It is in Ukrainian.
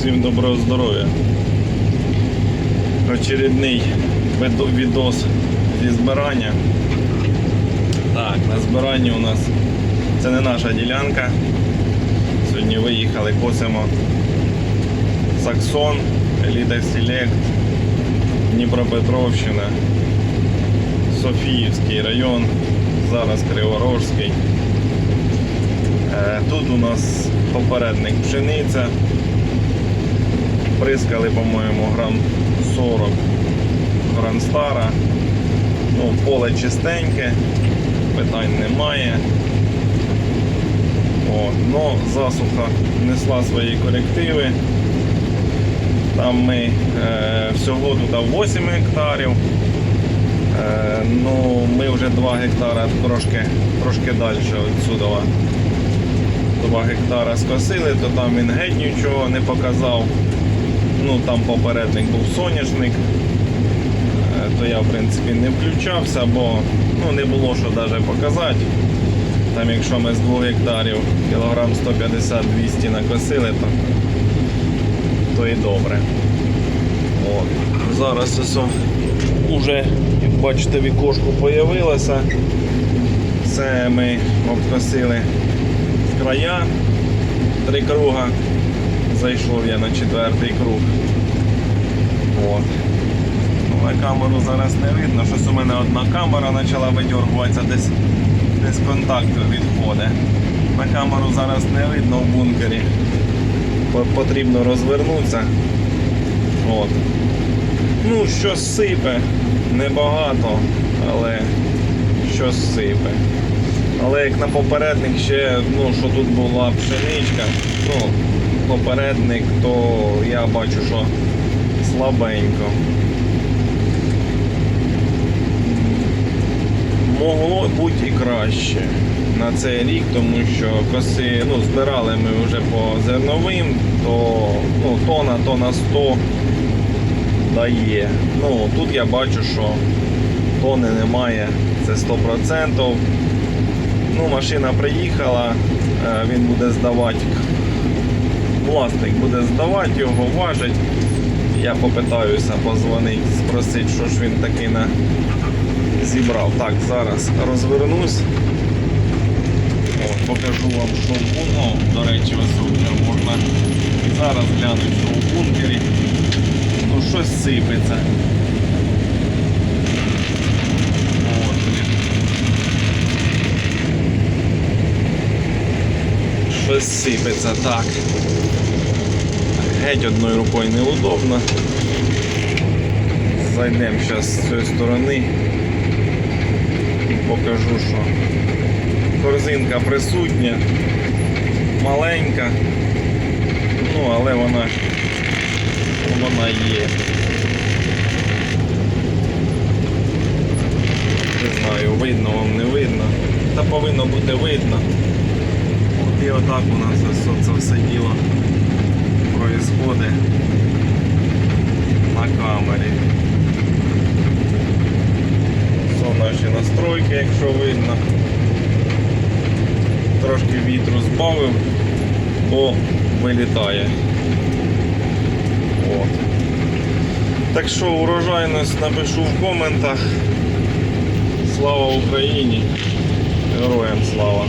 Всім доброго здоров'я. Очередний відос зі збирання. Так, на збиранні у нас це не наша ділянка. Сьогодні виїхали, косимо Саксон, Еліта Селект, Дніпропетровщина, Софіївський район, зараз Криворожський. Е, Тут у нас попередник пшениця. Прискали, по-моєму, грам 40 гранстара. Ну, поле чистеньке, питань немає. О, но засуха внесла свої корективи. Там ми е, всього тут 8 гектарів. Е, ну, ми вже 2 гектара трошки, трошки далі відсюди. 2 гектара скосили, то там він геть нічого не показав. Ну там попередник був соняшник, Е, то я в принципі не включався, бо ну, не було що навіть показати. Там якщо ми з 2 гектарів кілограм 150-200 накосили, то, то і добре. От. Зараз ось вже, як бачите, вікошку появилося. Це ми обкосили края три круга. Зайшов я на четвертий круг. От. Ну, камеру зараз не видно. Щось у мене одна камера почала видергуватися, десь, десь контакт відходить. На камеру зараз не видно в бункері. Потрібно розвернутися. От. Ну, щось сипе, небагато, але щось сипе. Але як на попередник ще, ну, що тут була пшеничка, ну, попередник, то я бачу, що слабенько. Могло бути і краще на цей рік, тому що коси, ну, збирали ми вже по зерновим, то ну, тона, тона 100 дає. Ну, тут я бачу, що тони немає, це 100%. Ну, машина приїхала, е, він буде здавати. Власник буде здавати його, важить. Я попитаюся, позвонити, спросити, що ж він таки на... зібрав. Так, зараз розвернусь. О, покажу вам, шоу в. До речі, ось можна зараз глянути, що в бункері. Ну, щось сипеться. Сипеться, так. Геть одною рукою неудобно. Зайдемо зараз з цієї сторони. і Покажу, що корзинка присутня, маленька, ну але вона, вона є. Не знаю, видно вам не видно. Та повинно бути видно. І отак у нас ось це все діло происходить на камері. Це наші настройки, якщо видно. Трошки вітру збавив, бо вилітає. От. Так що урожайність напишу в коментах. Слава Україні! Героям слава!